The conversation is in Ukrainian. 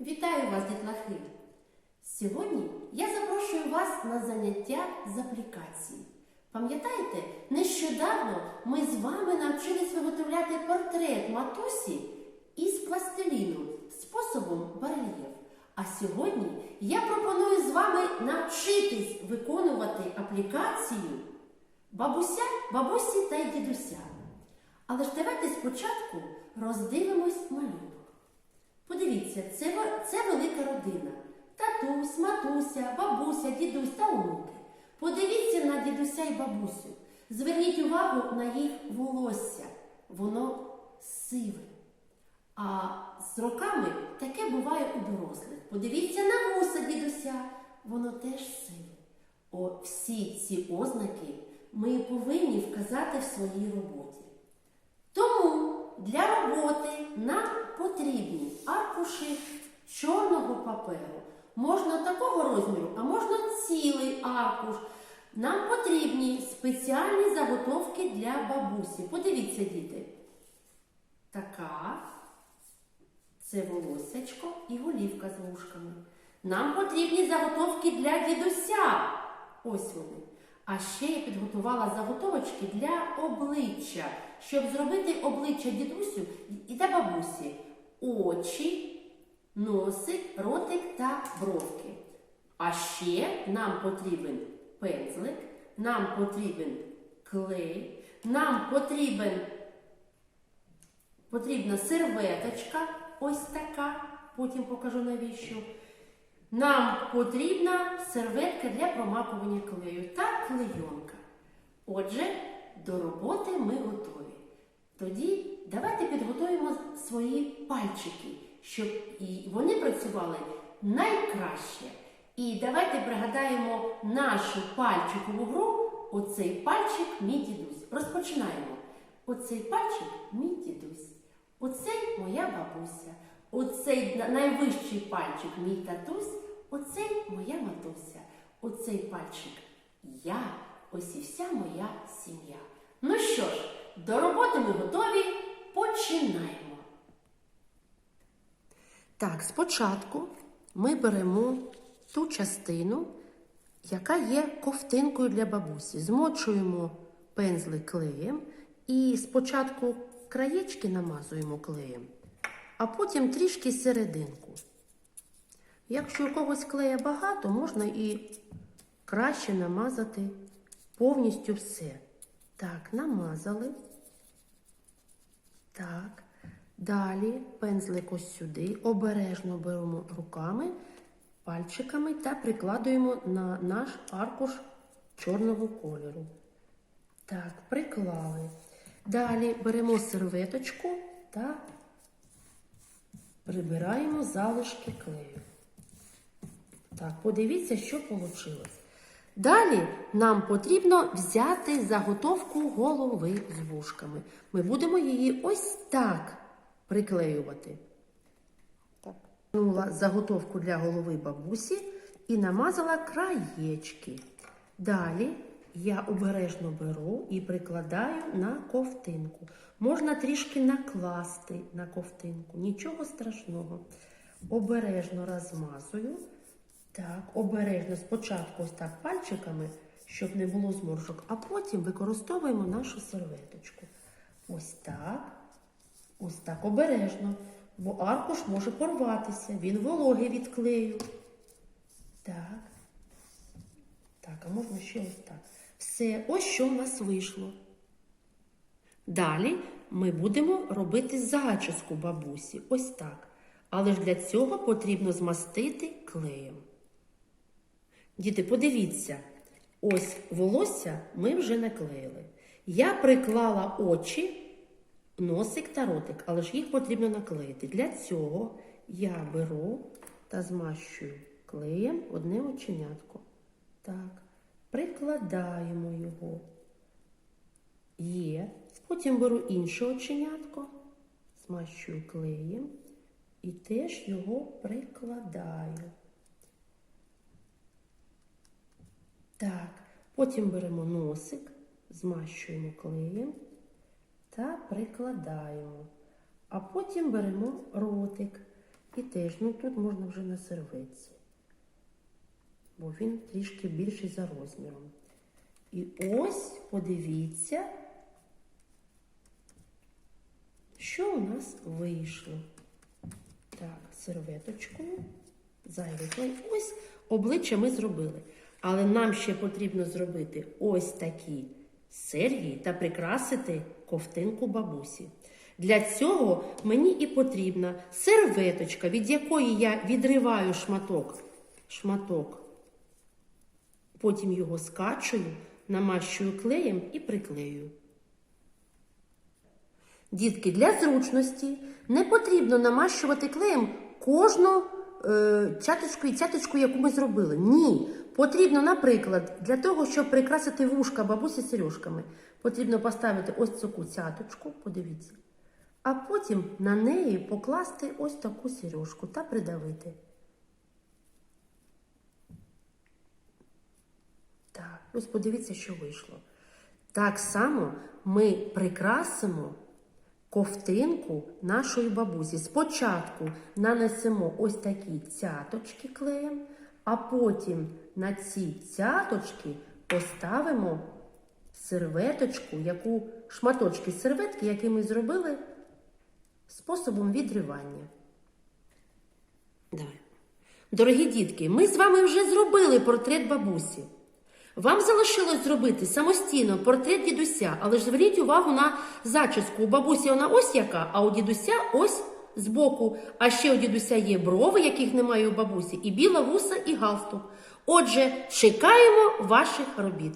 Вітаю вас, дітлахи! Сьогодні я запрошую вас на заняття з аплікації. Пам'ятаєте, нещодавно ми з вами навчились виготовляти портрет матусі із пластиліну способом барельєф. А сьогодні я пропоную з вами навчитись виконувати аплікацію бабуся, бабусі та й дідуся. Але ж давайте спочатку роздивимось малюнок. Подивіться, це, це велика родина. Татусь, матуся, бабуся, дідусь та онуки. Подивіться на дідуся і бабусю. Зверніть увагу на їх волосся. Воно сиве. А з роками таке буває у дорослих. Подивіться на вуса дідуся, воно теж сиве. О, всі ці ознаки ми повинні вказати в своїй роботі. Тому для роботи нам потрібні аркуші чорного паперу. Можна такого розміру, а можна цілий аркуш. Нам потрібні спеціальні заготовки для бабусі. Подивіться, діти. Така. Це волосечко і голівка з вушками. Нам потрібні заготовки для дідуся. Ось вони. А ще я підготувала заготовочки для обличчя, щоб зробити обличчя дідусю і та бабусі. Очі, носик, ротик та бровки. А ще нам потрібен пензлик, нам потрібен клей, нам потрібен Потрібна серветочка, ось така, потім покажу навіщо. Нам потрібна серветка для промакування клею та клейонка. Отже, до роботи ми готові. Тоді давайте підготуємо свої пальчики, щоб і вони працювали найкраще. І давайте пригадаємо нашу пальчикову гру. Оцей пальчик мій дідусь. Розпочинаємо. Оцей пальчик мій дідусь. Оцей моя бабуся. Оцей найвищий пальчик мій татусь. Оцей моя матуся. Оцей пальчик я. Ось і вся моя сім'я. Ну що ж, до роботи ми готові. Починаємо. Так, спочатку ми беремо ту частину, яка є ковтинкою для бабусі. Змочуємо пензлик клеєм і спочатку краєчки намазуємо клеєм, а потім трішки серединку. Якщо у когось клея багато, можна і краще намазати повністю все. Так, намазали. Так. Далі пензлик ось сюди. Обережно беремо руками, пальчиками та прикладуємо на наш аркуш чорного кольору. Так, приклали. Далі беремо серветочку та прибираємо залишки клею. Так, подивіться, що вийшло. Далі нам потрібно взяти заготовку голови з вушками. Ми будемо її ось так приклеювати. Так. Заготовку для голови бабусі і намазала краєчки. Далі я обережно беру і прикладаю на ковтинку. Можна трішки накласти на ковтинку, нічого страшного. Обережно розмазую. Так, обережно спочатку ось так пальчиками, щоб не було зморшок, а потім використовуємо нашу серветочку. Ось так. Ось так обережно, бо аркуш може порватися, він вологий від клею. Так. Так, а можна ще ось так. Все, ось що в нас вийшло. Далі ми будемо робити зачіску бабусі. Ось так. Але ж для цього потрібно змастити клеєм. Діти, подивіться, ось волосся ми вже наклеїли. Я приклала очі, носик та ротик, але ж їх потрібно наклеїти. Для цього я беру та змащую клеєм одне оченятко. Так, прикладаємо його. Є. Потім беру інше оченятко, змащую клеєм і теж його прикладаю. Так, потім беремо носик, змащуємо клеєм та прикладаємо. А потім беремо ротик І теж, ну тут можна вже на серветці, бо він трішки більший за розміром. І ось подивіться, що у нас вийшло. Так, серветочкою. Зайвий клей. Ось обличчя ми зробили. Але нам ще потрібно зробити ось такі серії та прикрасити ковтинку бабусі. Для цього мені і потрібна серветочка, від якої я відриваю шматок. Шматок. Потім його скачую, намащую клеєм і приклею. Дітки, для зручності не потрібно намащувати клеєм кожну цяточку і цяточку, яку ми зробили. Ні. Потрібно, наприклад, для того, щоб прикрасити вушка бабусі сережками, потрібно поставити ось таку цяточку, подивіться, а потім на неї покласти ось таку сережку та придавити. Так, ось подивіться, що вийшло. Так само ми прикрасимо ковтинку нашої бабусі. Спочатку нанесемо ось такі цяточки клеєм, а потім на ці цяточки поставимо серветочку, яку шматочки серветки, які ми зробили способом відривання. Давай. Дорогі дітки, ми з вами вже зробили портрет бабусі. Вам залишилось зробити самостійно портрет дідуся, але ж зверніть увагу на зачіску. У бабусі вона ось яка, а у дідуся ось збоку. А ще у дідуся є брови, яких немає у бабусі, і біла вуса, і галстук. Отже, чекаємо ваших робіт.